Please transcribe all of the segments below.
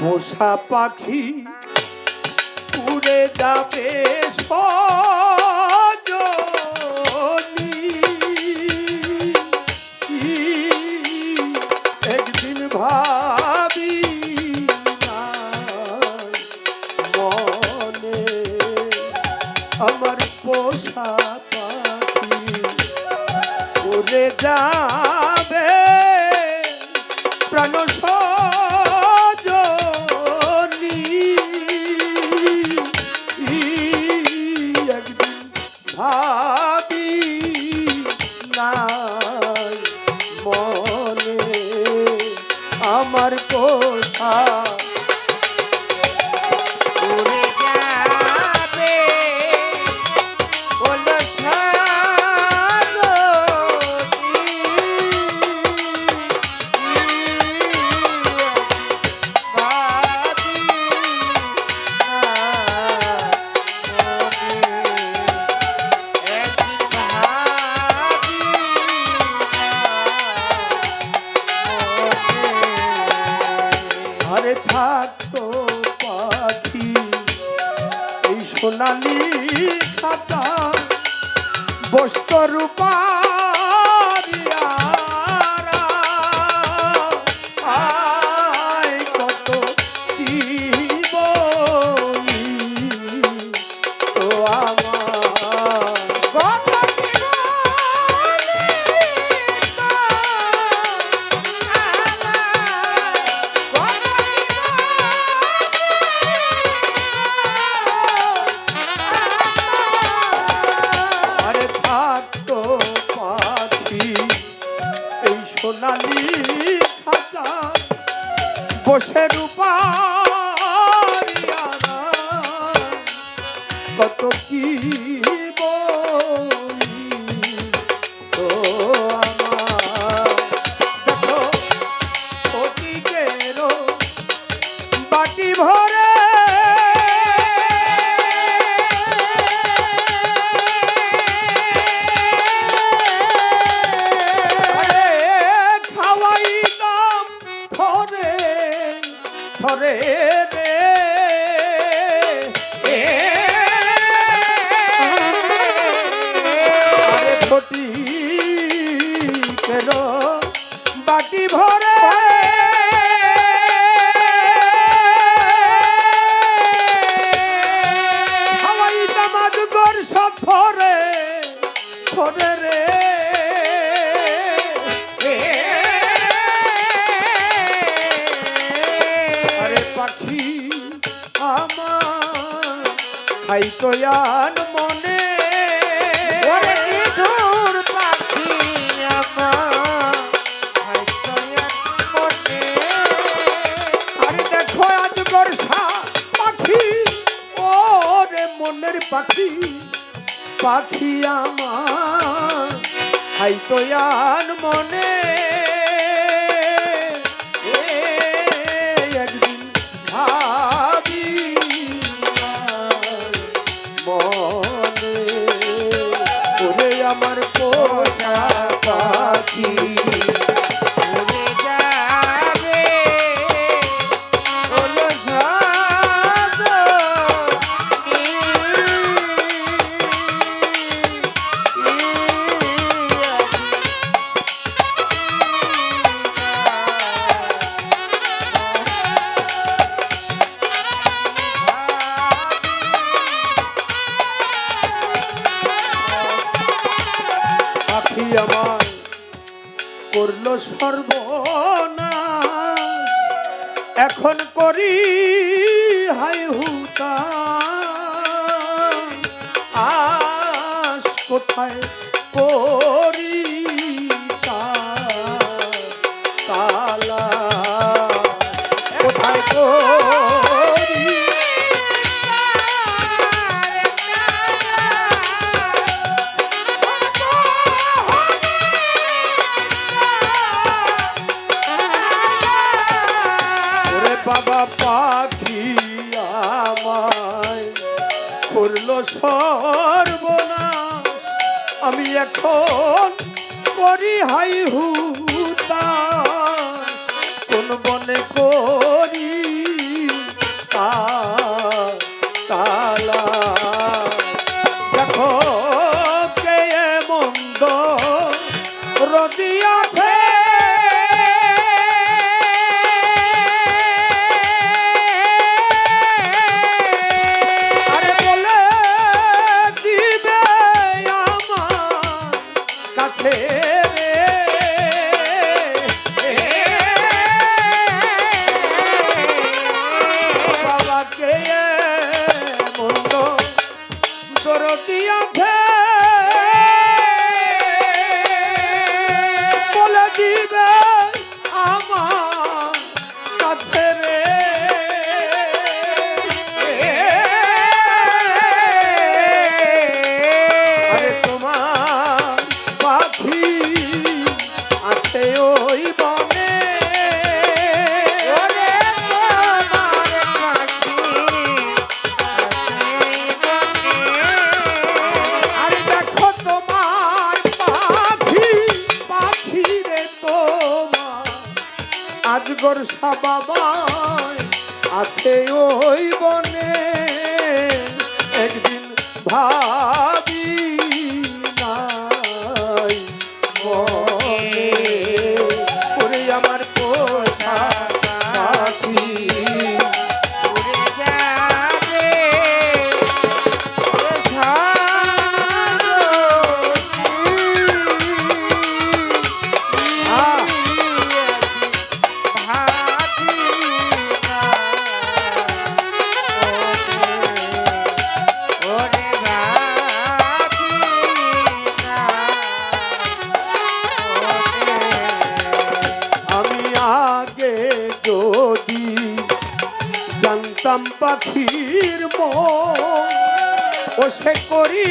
পোষা পাখি উড়ে যাবে একদিন মনে আমার পোষা পাখি উড়ে যাবে ঘরে থাকতো পাখি। এই সোনালি খাতা বস্ত রূপারিয়ারা কত কি পাখি আমার। খাইতো আন মনে। পাখি আমার। হয়তো এক মনে। আরে দেখো আজ বর্ষা পাখি। ও রে মনের পাখি পাখি আমার। মনে। আমার পোষা পাখি। করল সর্বনাশ। এখন করি হাই হুতা। আস কোথায় করি করল সর্বনাশ। আমি এখন করি হাই হুতা কোন বনে করি லே হইতাম পাখির মো ও সে করি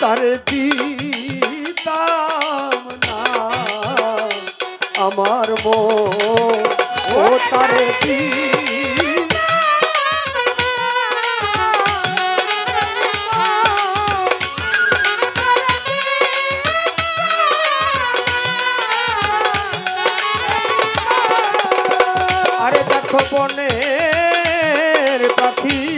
তার দিতাম না আমার মো ও তার দিতাম বৃক্ষ বনের পাখি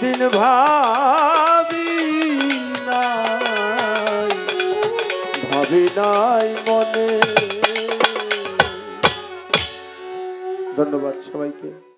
দিন ভাবি নাই ভাবি নাই মনে। ধন্যবাদ সবাইকে।